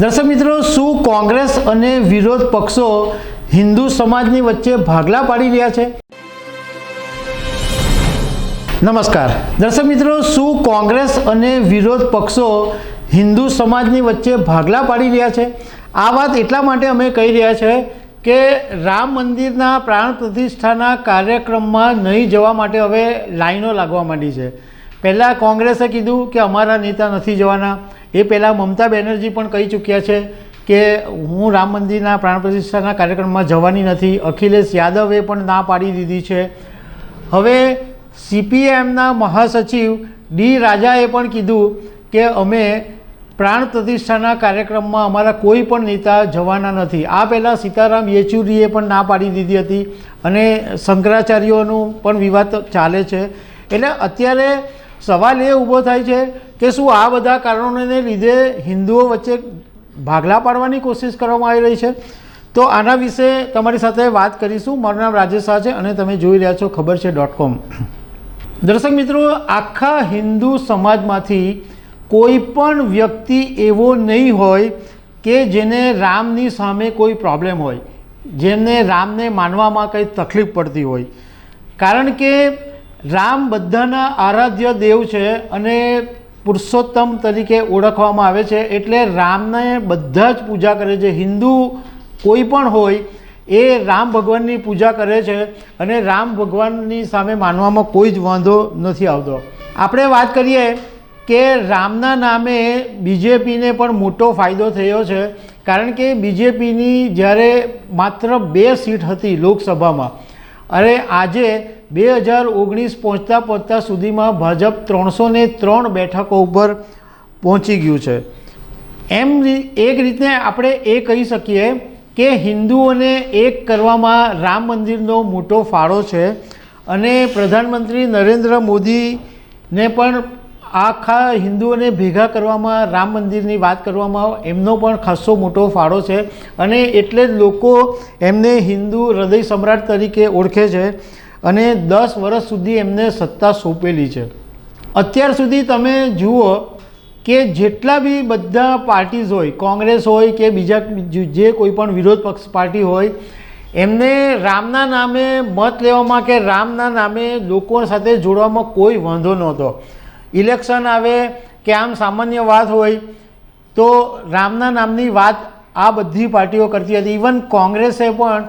દર્શક મિત્રો, શું કોંગ્રેસ અને વિરોધ પક્ષો હિન્દુ સમાજની વચ્ચે ભાગલા પાડી રહ્યા છે? નમસ્કાર. દર્શક મિત્રો, શું કોંગ્રેસ અને વિરોધ પક્ષો હિન્દુ સમાજની વચ્ચે ભાગલા પાડી રહ્યા છે? આ વાત એટલા માટે અમે કહી રહ્યા છે કે રામ મંદિરના પ્રાણ પ્રતિષ્ઠાના કાર્યક્રમમાં નહીં જવા માટે હવે લાઈનો લાગવા માંડી છે. પહેલાં કોંગ્રેસે કીધું કે અમારા નેતા નથી જવાના. એ પહેલાં મમતા બેનર્જી પણ કહી ચૂક્યા છે કે હું રામ મંદિરના પ્રાણ પ્રતિષ્ઠાના કાર્યક્રમમાં જવાની નથી. અખિલેશ યાદવે પણ ના પાડી દીધી છે. હવે સીપીએમના મહાસચિવ ડી રાજાએ પણ કીધું કે અમે પ્રાણ પ્રતિષ્ઠાના કાર્યક્રમમાં અમારા કોઈ પણ નેતા જવાના નથી. આ પહેલાં સીતારામ યેચુરીએ પણ ના પાડી દીધી હતી અને શંકરાચાર્યોનું પણ વિવાદ ચાલે છે. એટલે અત્યારે સવાલ એ ઊભો થાય છે કે શું આ બધા કારણોને લીધે હિન્દુઓ વચ્ચે ભાગલા પાડવાની કોશિશ કરવામાં આવી રહી છે? તો આના વિશે તમારી સાથે વાત કરીશું. મારું નામ રાજેશ શાહ છે અને તમે જોઈ રહ્યા છો ખબર છે ડોટ કોમ દર્શક મિત્રો, આખા હિન્દુ સમાજમાંથી કોઈ પણ વ્યક્તિ એવો નહીં હોય કે જેને રામની સામે કોઈ પ્રોબ્લેમ હોય, જેમને રામને માનવામાં કંઈ તકલીફ પડતી હોય. કારણ કે રામ બધાના આરાધ્ય દેવ છે અને પુરુષોત્તમ તરીકે ઓળખવામાં આવે છે. એટલે રામને બધા જ પૂજા કરે છે. હિન્દુ કોઈ પણ હોય, એ રામ ભગવાનની પૂજા કરે છે અને રામ ભગવાનની સામે માનવામાં કોઈ જ વાંધો નથી આવતો. આપણે વાત કરીએ કે રામના નામે બીજેપીને પણ મોટો ફાયદો થયો છે. કારણ કે બીજેપીની જ્યારે માત્ર બે સીટ હતી લોકસભામાં, અરે આજે બે હજાર ઓગણીસ પહોંચતા પહોંચતા સુધીમાં ભાજપ ત્રણસો ને ત્રણ બેઠકો ઉપર પહોંચી ગયું છે. એમ એક રીતે આપણે એ કહી શકીએ કે હિન્દુઓને એક કરવામાં રામ મંદિરનો મોટો ફાળો છે અને પ્રધાનમંત્રી નરેન્દ્ર મોદીને પણ આખા હિન્દુઓને ભેગા કરવામાં, રામ મંદિરની વાત કરવામાં એમનો પણ ખાસો મોટો ફાળો છે અને એટલે જ લોકો એમને હિન્દુ હૃદય સમ્રાટ તરીકે ઓળખે છે. અને દસ વર્ષ સુધી એમને સત્તા સોંપેલી છે. અત્યાર સુધી તમે જુઓ કે જેટલા બી બધા પાર્ટીઝ હોય, કોંગ્રેસ હોય કે બીજા જે કોઈ પણ વિરોધ પક્ષ પાર્ટી હોય, એમને રામના નામે મત લેવામાં કે રામના નામે લોકો સાથે જોડવામાં કોઈ વાંધો નહોતો. ઇલેક્શન આવે કે આમ સામાન્ય વાત હોય, તો રામના નામની વાત આ બધી પાર્ટીઓ કરતી હતી. ઇવન કોંગ્રેસે પણ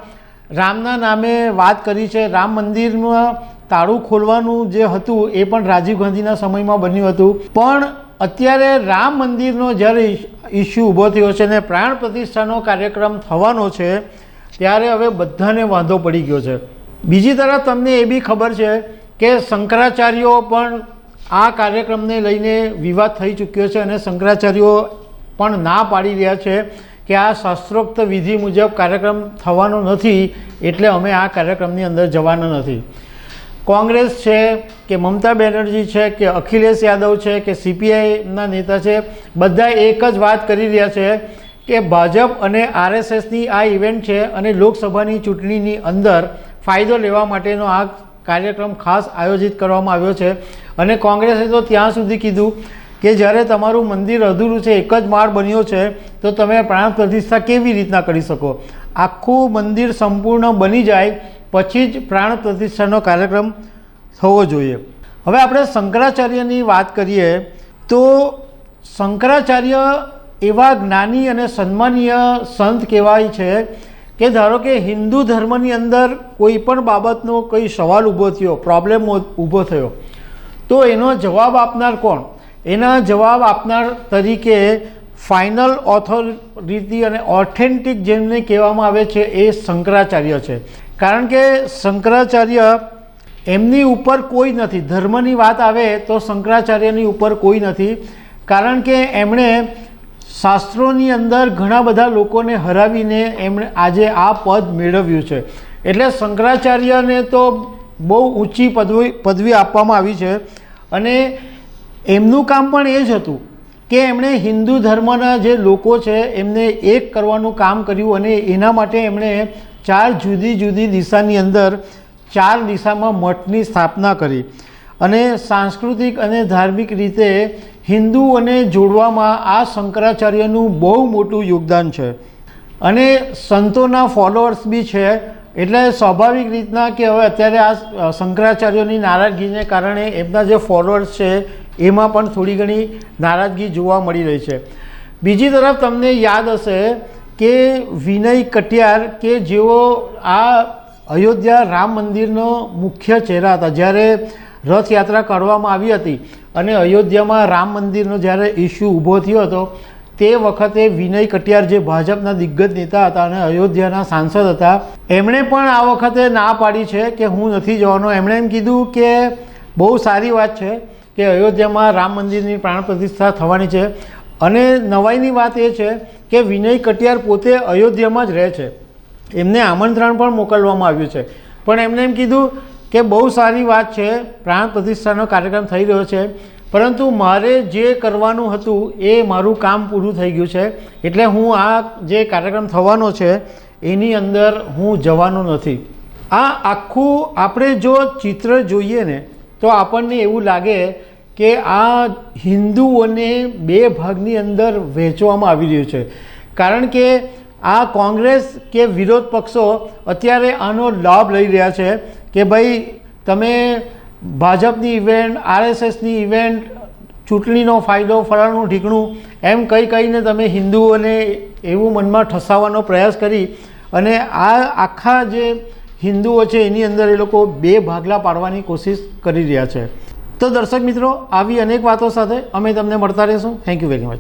રામના નામે વાત કરી છે. રામ મંદિરમાં તાળું ખોલવાનું જે હતું એ પણ રાજીવ ગાંધીના સમયમાં બન્યું હતું. પણ અત્યારે રામ મંદિરનો જ્યારે ઇસ્યુ ઊભો થયો છે અને પ્રાણ પ્રતિષ્ઠાનો કાર્યક્રમ થવાનો છે, ત્યારે હવે બધાને વાંધો પડી ગયો છે. બીજી તરફ તમને એ બી ખબર છે કે શંકરાચાર્યો પણ આ કાર્યક્રમને લઈને વિવાદ થઈ ચૂક્યો છે અને શંકરાચાર્યો પણ ના પાડી રહ્યા છે. કે આ શાસ્ત્રોક્ત વિધિ મુજબ કાર્યક્રમ થવાનો નથી, એટલે અમે આ કાર્યક્રમની અંદર જવાના નથી. કોંગ્રેસ છે કે મમતા બેનર્જી છે કે અખિલેશ યાદવ છે કે સીપીઆઈના નેતા છે બધા એક જ વાત કરી રહ્યા છે કે ભાજપ અને આરએસએસની આ ઇવેન્ટ છે અને લોકસભાની ચૂંટણીની અંદર ફાયદો લેવા માટેનો આ કાર્યક્રમ ખાસ આયોજિત કરવામાં આવ્યો છે. અને કોંગ્રેસે તો ત્યાં સુધી કીધું કે જ્યારે તમારું મંદિર અધૂરું છે, એક જ માળ બન્યો છે, તો તમે પ્રાણ પ્રતિષ્ઠા કેવી રીતના કરી શકો? આખું મંદિર સંપૂર્ણ બની જાય, પછી જ પ્રાણ પ્રતિષ્ઠાનો કાર્યક્રમ થવો જોઈએ. હવે આપણે શંકરાચાર્યની વાત કરીએ, તો શંકરાચાર્ય એવા જ્ઞાની અને સન્માનીય સંત કહેવાય છે કે ધારો કે હિન્દુ ધર્મની અંદર કોઈ પણ બાબતનો કોઈ સવાલ ઊભો થયો પ્રોબ્લેમ ઊભો થયો, તો એનો જવાબ આપનાર કોણ? એના જવાબ આપનાર તરીકે ફાઇનલ ઓથોરિટી અને ઓથેન્ટિક જેમને કહેવામાં આવે છે એ શંકરાચાર્ય છે. કારણ કે શંકરાચાર્ય એમની ઉપર કોઈ નથી. ધર્મની વાત આવે તો શંકરાચાર્યની ઉપર કોઈ નથી. કારણ કે એમણે શાસ્ત્રોની અંદર ઘણા બધા લોકોને હરાવીને એમણે આજે આ પદ મેળવ્યું છે. એટલે શંકરાચાર્યને તો બહુ ઊંચી પદવી પદવી આપવામાં આવી છે. અને એમનું કામ પણ એ જ હતું કે એમણે હિન્દુ ધર્મના જે લોકો છે, એમને એક કરવાનું કામ કર્યું અને એના માટે એમણે ચાર જુદી જુદી દિશાની અંદર ચાર દિશામાં મઠની સ્થાપના કરી. અને સાંસ્કૃતિક અને ધાર્મિક રીતે હિન્દુઓને જોડવામાં આ શંકરાચાર્યનું બહુ મોટું યોગદાન છે. અને સંતોના ફોલોઅર્સ બી છે, એટલે સ્વાભાવિક રીતના કે હવે અત્યારે આ શંકરાચાર્યોની નારાજગીને કારણે એમના જે ફોલોઅર્સ છે એમાં પણ થોડી ઘણી નારાજગી જોવા મળી રહી છે. બીજી તરફ તમને યાદ હશે કે વિનય કટિયાર કે જેઓ આ અયોધ્યા રામ મંદિરનો મુખ્ય ચહેરા હતા, જ્યારે રથયાત્રા કરવામાં આવી હતી અને અયોધ્યામાં રામ મંદિરનો જ્યારે ઇસ્યુ ઊભો થયો હતો, તે વખતે વિનય કટિયાર જે ભાજપના દિગ્ગજ નેતા હતા અને અયોધ્યાના સાંસદ હતા, એમણે પણ આ વખતે ના પાડી છે કે હું નથી જવાનો. એમણે એમ કીધું કે બહુ સારી વાત છે કે અયોધ્યામાં રામ મંદિરની પ્રાણ પ્રતિષ્ઠા થવાની છે. અને નવાઈની વાત એ છે કે વિનય કટિયાર પોતે અયોધ્યામાં જ રહે છે. એમને આમંત્રણ પણ મોકલવામાં આવ્યું છે. પણ એમણે એમ કીધું કે બહુ સારી વાત છે, પ્રાણ પ્રતિષ્ઠાનો કાર્યક્રમ થઈ રહ્યો છે. પરંતુ મારે જે કરવાનું હતું એ મારું કામ પૂરું થઈ ગયું છે. એટલે હું આ જે કાર્યક્રમ થવાનો છે, એની અંદર હું જવાનો નથી. આ આખું આપણે જો ચિત્ર જોઈએ ને તો આપણને એવું લાગે કે આ હિન્દુઓને બે ભાગની અંદર વહેંચવામાં આવી રહ્યું છે. કારણ કે આ કોંગ્રેસ કે વિરોધ પક્ષો અત્યારે આનો લાભ લઈ રહ્યા છે કે ભાઈ, તમે ભાજપની ઇવેન્ટ આરએસએસની ઇવેન્ટ ચૂંટણીનો ફાયદો, ફલાણું ઢીકણું, એમ કહી કહીને તમે હિન્દુઓને એવું મનમાં ઠસાવવાનો પ્રયાસ કરી અને આ આખા જે હિન્દુઓ છે, એની અંદર એ લોકો બે ભાગલા પાડવાની કોશિશ કરી રહ્યા છે. તો દર્શક મિત્રો, આવી અનેક વાતો સાથે અમે તમને મળતા રહીશું. Thank you very much